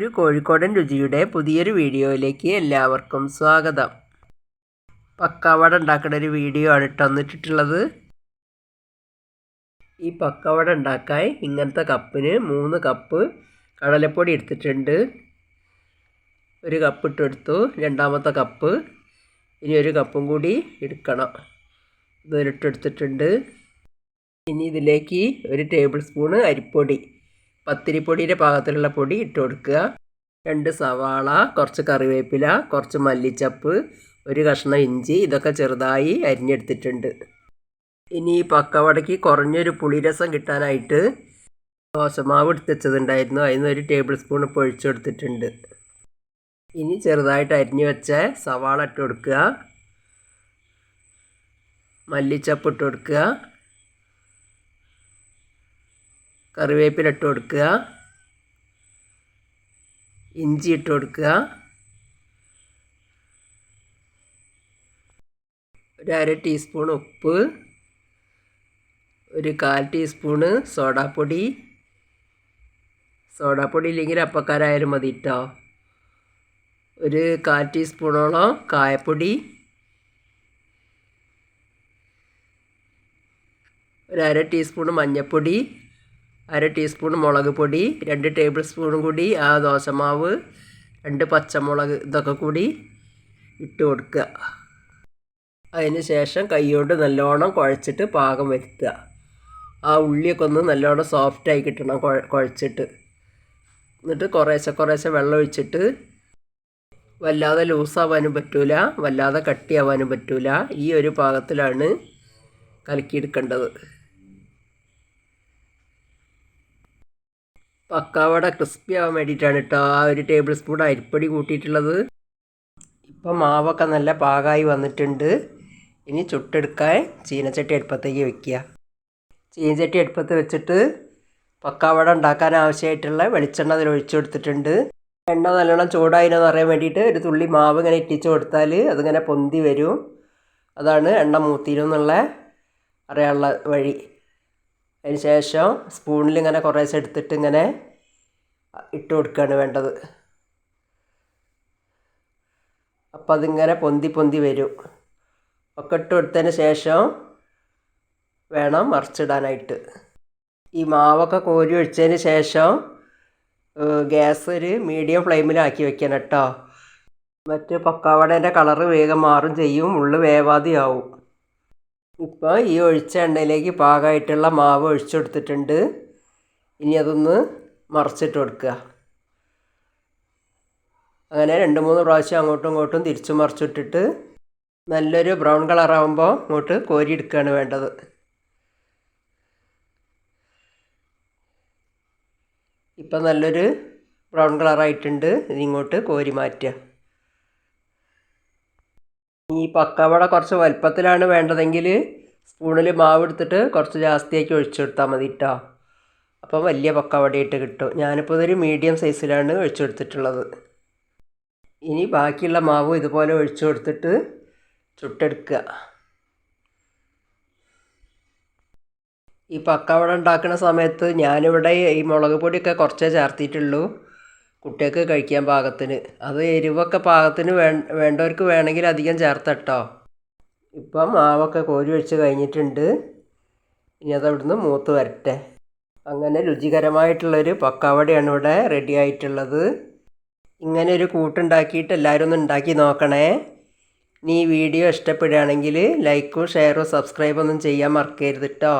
ഒരു കോഴിക്കോടൻ രുചിയുടെ പുതിയൊരു വീഡിയോയിലേക്ക് എല്ലാവർക്കും സ്വാഗതം. പക്കാവട ഉണ്ടാക്കുന്ന ഒരു വീഡിയോ ആണ് കേട്ടോ തന്നിട്ടുള്ളത് ഈ പക്കാവട ഉണ്ടാക്കാൻ ഇങ്ങനത്തെ കപ്പിന് മൂന്ന് കപ്പ് കടലപ്പൊടി എടുത്തിട്ടുണ്ട്. ഒരു കപ്പ് ഇട്ടെടുത്തു രണ്ടാമത്തെ കപ്പ് ഇനി ഒരു കപ്പും കൂടി എടുക്കണം. ഇതൊരിട്ടെടുത്തിട്ടുണ്ട് ഇനി ഇതിലേക്ക് ഒരു ടേബിൾ സ്പൂണ് അരിപ്പൊടി. പത്തിരിപ്പൊടിയുടെ പാകത്തിലുള്ള പൊടി ഇട്ട് കൊടുക്കുക. രണ്ട് സവാള കുറച്ച് കറിവേപ്പില കുറച്ച് മല്ലിച്ചപ്പ് ഒരു കഷ്ണം ഇഞ്ചി ഇതൊക്കെ ചെറുതായി അരിഞ്ഞെടുത്തിട്ടുണ്ട്. ഇനി ഈ പക്കവടയ്ക്ക് കുറഞ്ഞൊരു പുളിരസം കിട്ടാനായിട്ട് ദോശമാവ് എടുത്ത് വെച്ചതുണ്ടായിരുന്നു. അതിൽ നിന്ന് ഒരു ടേബിൾ സ്പൂൺ പൊഴിച്ചെടുത്തിട്ടുണ്ട് ഇനി ചെറുതായിട്ട് അരിഞ്ഞു വെച്ച സവാള ഇട്ട് കൊടുക്കുക. മല്ലിച്ചപ്പ് ഇട്ട് കൊടുക്കുക. കറിവേപ്പില ഇട്ട് കൊടുക്കുക. ഇഞ്ചി ഇട്ട് കൊടുക്കുക. ഒരു അര ടീസ്പൂൺ ഉപ്പ്. ഒരു കാൽ ടീസ്പൂണ് സോഡാപ്പൊടി. സോഡാപ്പൊടി ഇല്ലെങ്കിൽ അപ്പക്കാരായാലും മതി കേട്ടോ ഒരു കാൽ ടീസ്പൂണോളം കായപ്പൊടി. ഒരു അര ടീസ്പൂൺ മഞ്ഞൾപ്പൊടി അര ടീസ്പൂൺ മുളക് പൊടി രണ്ട് ടേബിൾ സ്പൂണും കൂടി ആ ദോശമാവ് രണ്ട് പച്ചമുളക് ഇതൊക്കെ കൂടി ഇട്ട് കൊടുക്കുക. അതിന് ശേഷം കൈകൊണ്ട് നല്ലോണം കുഴച്ചിട്ട് പാകം വരുത്തുക. ആ ഉള്ളിയൊക്കെ ഒന്ന് നല്ലോണം സോഫ്റ്റായി കിട്ടണം കുഴ കുഴച്ചിട്ട്. എന്നിട്ട് കുറേശ്ശെ കുറേശ്ശെ വെള്ളം ഒഴിച്ചിട്ട് വല്ലാതെ ലൂസാവാനും പറ്റൂല വല്ലാതെ കട്ടിയാവാനും പറ്റൂല. ഈ ഒരു പാകത്തിലാണ് കലക്കിയെടുക്കേണ്ടത്. പക്കാവട ക്രിസ്പി ആവാൻ വേണ്ടിയിട്ടാണ് കേട്ടോ ആ ഒരു ടേബിൾ സ്പൂൺ അരിപ്പൊടി കൂട്ടിയിട്ടുള്ളത്. ഇപ്പം മാവൊക്കെ നല്ല പാകമായി വന്നിട്ടുണ്ട്. ഇനി ചുട്ടെടുക്കാൻ ചീനച്ചട്ടി അടുപ്പത്തേക്ക് വെക്കുക. ചീനച്ചട്ടി അടുപ്പത്ത് വെച്ചിട്ട് പക്കാവട ഉണ്ടാക്കാൻ ആവശ്യമായിട്ടുള്ള വെളിച്ചെണ്ണ അതിൽ ഒഴിച്ചു കൊടുത്തിട്ടുണ്ട്. എണ്ണ നല്ലോണം ചൂടായിനെന്ന് അറിയാൻ വേണ്ടിയിട്ട് ഒരു തുള്ളി മാവ് ഇങ്ങനെ ഇട്ടിച്ച് കൊടുത്താൽ അതിങ്ങനെ പൊന്തി വരും. അതാണ് എണ്ണ മൂത്തിരുന്നുള്ള അറിയാനുള്ള വഴി. അതിന് ശേഷം സ്പൂണിൽ ഇങ്ങനെ കുറേശ്ശെ എടുത്തിട്ട് ഇങ്ങനെ ഇട്ട് കൊടുക്കുകയാണ് വേണ്ടത്. അപ്പം അതിങ്ങനെ പൊന്തി പൊന്തി വരും. ഒക്കെ ഇട്ട് കൊടുത്തതിന് ശേഷം വേണം മറിച്ചിടാനായിട്ട്. ഈ മാവൊക്കെ കോരി ഒഴിച്ചതിന് ശേഷം ഗ്യാസ് ഒരു മീഡിയം ഫ്ലെയിമിലാക്കി വെക്കണം കേട്ടോ. മറ്റ് പക്കാവടേന്റെ കളറ് വേഗം മാറും ചെയ്യും ഉള്ളു വേവാതെയാവും. ഇപ്പോൾ ഈ ഒഴിച്ച എണ്ണയിലേക്ക് പാകമായിട്ടുള്ള മാവ് ഒഴിച്ചു കൊടുത്തിട്ടുണ്ട് ഇനി അതൊന്ന് മറിച്ചിട്ട് കൊടുക്കുക. അങ്ങനെ രണ്ട് മൂന്ന് പ്രാവശ്യം അങ്ങോട്ടും ഇങ്ങോട്ടും തിരിച്ചു മറിച്ചിട്ടിട്ട് നല്ലൊരു ബ്രൗൺ കളറാകുമ്പോൾ ഇങ്ങോട്ട് കോരിയെടുക്കുകയാണ് വേണ്ടത്. ഇപ്പം നല്ലൊരു ബ്രൗൺ കളറായിട്ടുണ്ട് ഇതിങ്ങോട്ട് കോരി മാറ്റുക. ഈ പക്കവട കുറച്ച് വലുപ്പത്തിലാണ് വേണ്ടതെങ്കിൽ സ്പൂണിൽ മാവ് എടുത്തിട്ട് കുറച്ച് ജാസ്തിയാക്കി ഒഴിച്ചു കൊടുത്താൽ മതി കേട്ടോ അപ്പം വലിയ പക്കവടയിട്ട് കിട്ടും. ഞാനിപ്പോൾ ഇതൊരു മീഡിയം സൈസിലാണ് ഒഴിച്ചു കൊടുത്തിട്ടുള്ളത്. ഇനി ബാക്കിയുള്ള മാവ് ഇതുപോലെ ഒഴിച്ചു കൊടുത്തിട്ട് ചുട്ടെടുക്കുക. ഈ പക്കവട ഉണ്ടാക്കുന്ന സമയത്ത് ഞാനിവിടെ ഈ മുളക് പൊടിയൊക്കെ കുറച്ചേ ചേർത്തിട്ടുള്ളൂ. കുട്ടികൾക്ക് കഴിക്കാൻ പാകത്തിന്. അത് എരിവൊക്കെ പാകത്തിന് വേണ്ടവർക്ക് വേണമെങ്കിൽ അധികം ചേർത്തട്ടോ. ഇപ്പം മാവൊക്കെ കോരി വെച്ച് കഴിഞ്ഞിട്ടുണ്ട്. ഇനി അതവിടുന്ന് മൂത്ത് വരട്ടെ. അങ്ങനെ രുചികരമായിട്ടുള്ളൊരു പക്കാവടയാണ് ഇവിടെ റെഡി ആയിട്ടുള്ളത്. ഇങ്ങനെ ഒരു കൂട്ടുണ്ടാക്കിയിട്ട് എല്ലാവരും ഒന്ന് ഉണ്ടാക്കി നോക്കണേ. നീ വീഡിയോ ഇഷ്ടപ്പെടുകയാണെങ്കിൽ ലൈക്കും ഷെയറും സബ്സ്ക്രൈബൊന്നും ചെയ്യാൻ മറക്കരുത് കേട്ടോ